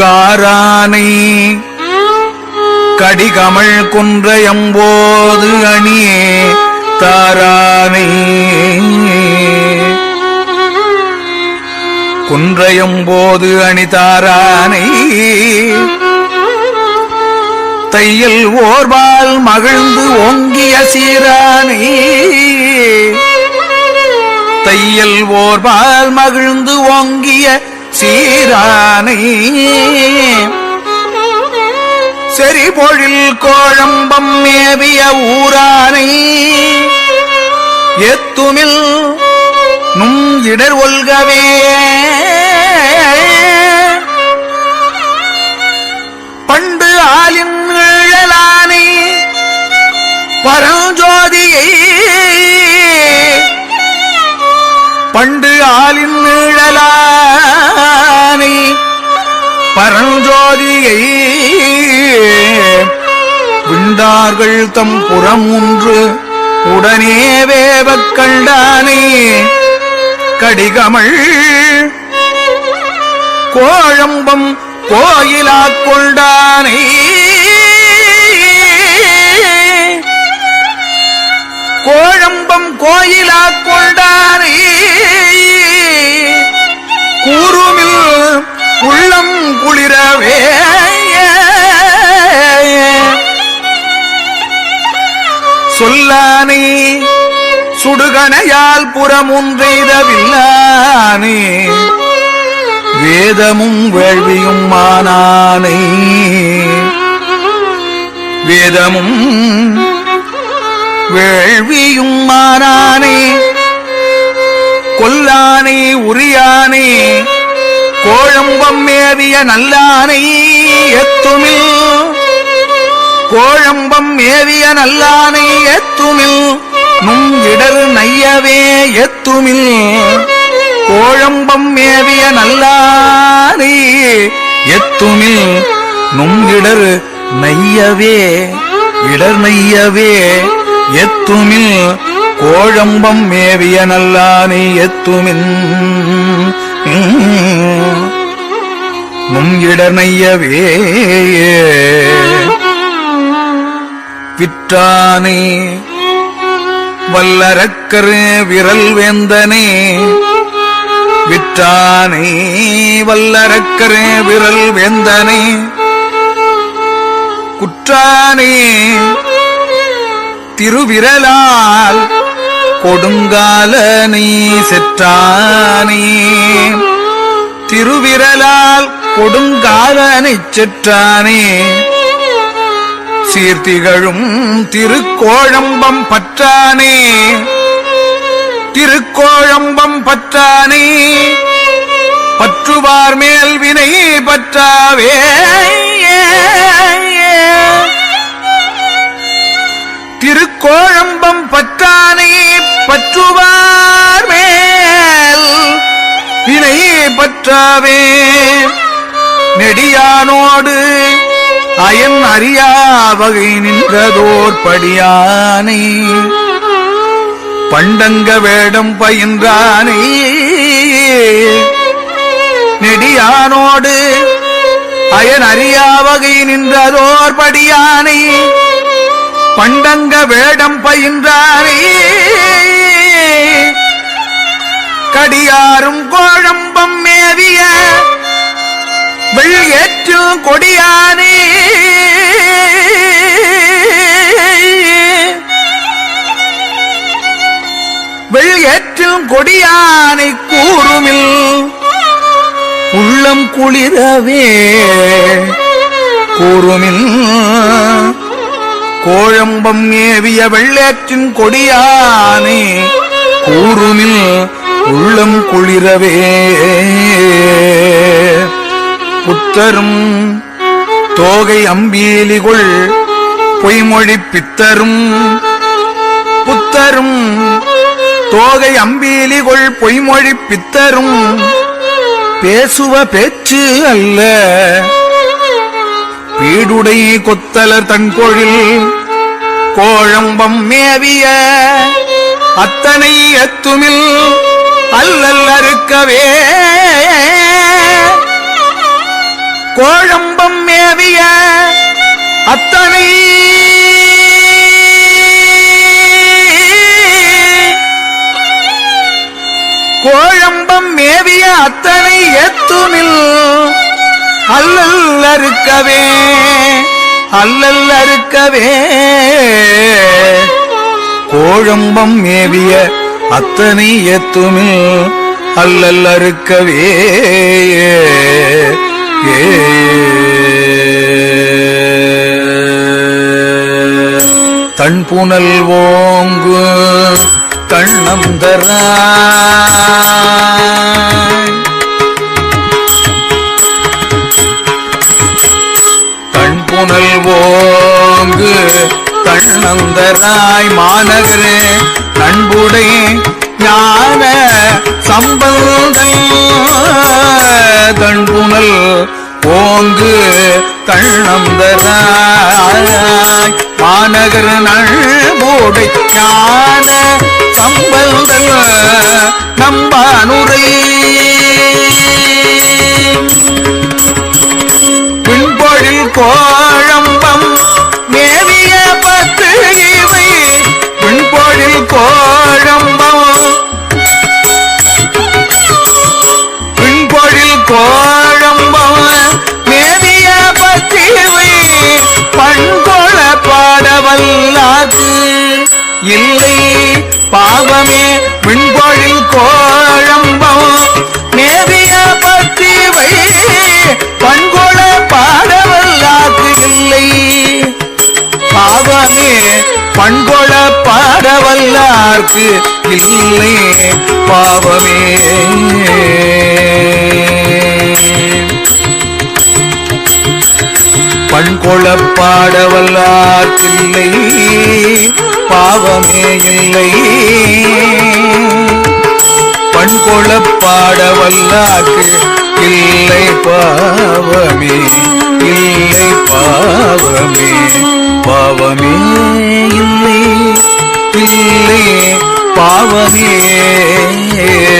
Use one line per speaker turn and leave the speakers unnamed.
காரானை கடிகமள் குன்றயம்போது அணியே தாரானை. குன்றையும்போது அணிதாரானை தையில் ஓர்பால் மகிழ்ந்து ஓங்கிய சீரானை. தையில் ஓர்பால் மகிழ்ந்து ஓங்கிய சீரானை. செறிபொழில் கோழம்பம் மேவிய ஊரானை. எத்துமில் நும் இடர் ஒல்கவே. பண்டு ஆலின் நிழலானை. பரஞ்சோதியை பண்டு ஆளின் நிழலானை பரஞ்சோதியை விண்டார்கள் தம் புறம் ஒன்று உடனே வேவக் கண்டானே கடிகமள் கோழம்பம் கோயிலாக் கொண்டானை கோழம்பம் கோயிலா கொண்டாரி. கூறுமில் உள்ளம் குளிரவே. சொல்லானே சுடுகணையால் புறமுன்றெய்தவில்லானே வேதமும் வேள்வியும் மானானே. வேதமும் வேள்வியும் மாறானே. கொல்லானை உரியானே கோழம்பம் மேவிய நல்லானை எத்துமில் கோழம்பம் மேவிய நல்லானை எத்துமில் நும் இடர் நையவே எத்துமில் கோழம்பம் மேவிய நல்லானை எத்துமில் நும் இடர் நையவே இடர் நையவே எத்துமில் கோழம்பம் மேவிய நல்லானை எத்துமின். முங்கிடனையவே இடர் விற்றானே வல்லரக்கரு விரல் வேந்தனே. விற்றானே வல்லரக்கரு விரல் வேந்தனே. குற்றானே திருவிரலால் கொடுங்காலனை செற்றானே. திருவிரலால் கொடுங்காலனை செற்றானே. சீர்த்திகழும் திருக்கோழம்பம் பற்றானே. திருக்கோழம்பம் பற்றானே. பற்றுவார் மேல் வினை பற்றாவே பற்றாவே. நெடியானோடு அயன் அறியா வகை நின்றதோர் படியானை. பண்டங்க வேடம் பயின்றானை. நெடியானோடு அயன் அறியா வகை நின்றதோர் படியானை. பண்டங்க வேடம் பயின்றானே. கடியாரும் கோழம்பம் மேவிய வெள்ளேற்றும் கொடியானே. வெள்ளேற்றும் கொடியானை கூறுமில் உள்ளம் குளிரவே. கூறுமில் கோழம்பம் ஏவிய வெள்ளேற்றின் கொடியானே கூறுமில் உள்ளம் குளிரவே. புத்தரும் தோகை அம்பீலிகுள் பொய்மொழி பித்தரும். புத்தரும் தோகை அம்பீலிகுள் பொய்மொழி பித்தரும். பேசுவ பேச்சு அல்ல. பீடுடை கொத்தலர் தன்கொழில் கோழம்பம் மேவிய அத்தனை எத்துமில் அல்லல் அறுக்கவே கோழம்பம் மேவிய அத்தனை. கோழம்பம் மேவிய அத்தனை எத்துமில் அல்லல் அறுக்கவே அல்லல் அறுக்கவே கோழம்பம் மேவிய அத்தனை எத்துமே அல்லல் அறுக்கவே. தன்புனல் ஓங்கு கண்ணம் கண்ணந்தராய் மாநகரே நண்புடை ஞான சம்பந்தம் தண்புனல் ஓங்கு தள்ளந்தராய் மாநகர நண்புடை ஞான கோழம்பம். பின்பொழில் கோழம்பம். மேதிய பத்து இவை பண்கொள பாடவல்லாது. இல்லை பாவமே பின்பொழில் கோழம்பம். மேதிய பத்திவை பண்கொள பாடவல்லாது. இல்லை பாவமே பண்கொள பாடவல்லார்க்கு இல்லை பாவமே. பண்கொள பாடவல்லார்க்கில்லை பாவமே இல்லை. பண்கொள பாடவல்லாக்கு இல்லை பாவமே. இல்லை பாவமே. பாவமே. பிள்ளை பாவமே. ஏ.